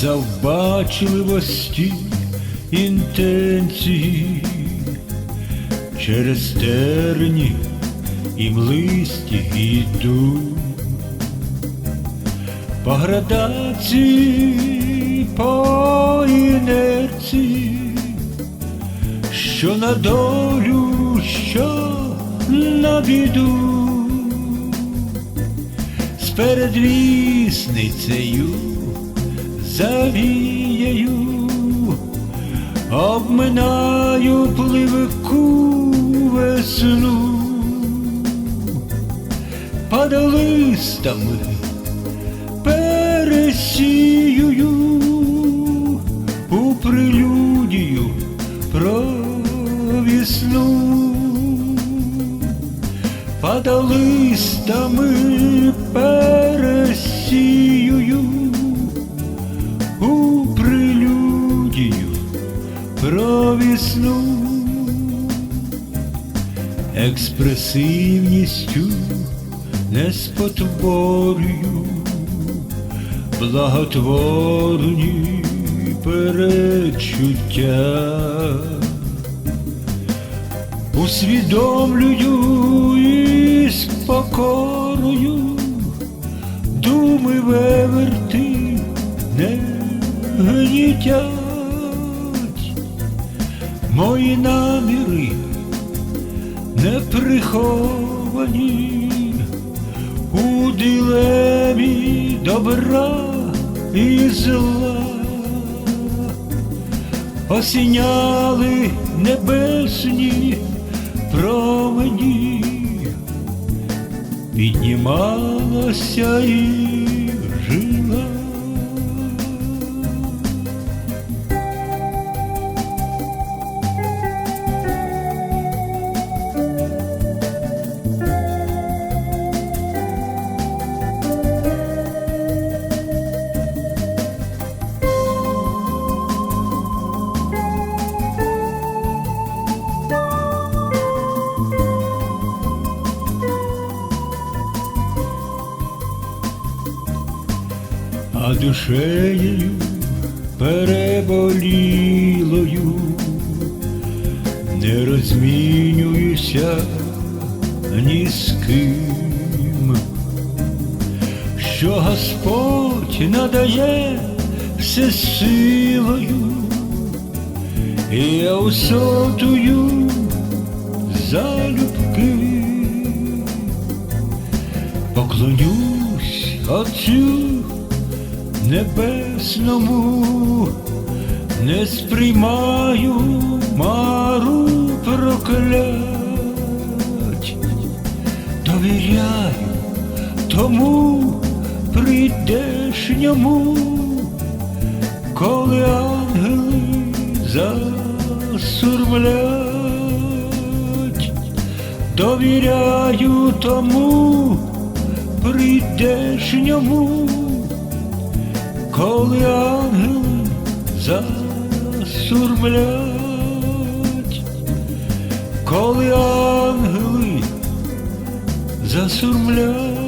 завбачливості інтенції, через терні і млисті йду. По градації, по інерції, що на долю, що на біду, з передвісницею завією, обминаю пливику весну, падалистами пересіюю у прелюдію про весну, падалистами пересіюю про весну, експресивністю не спотворюю благотворні перечуття, усвідомлюю із покорою думи веверти не гнітять мої наміри не приховані у дилемі добра і зла. Осіняли небесні промені, піднімалася і жила. А душею переболілою. Не розмінююся ні з ким, що Господь надає все силою, і я усотую залюбки. Поклонюсь Отцю небесному, не сприймаю мару проклять, довіряю тому прийдешньому, коли ангели засурмлять, довіряю тому прийдешньому коли ангели засурмлять, коли ангели засурмлять.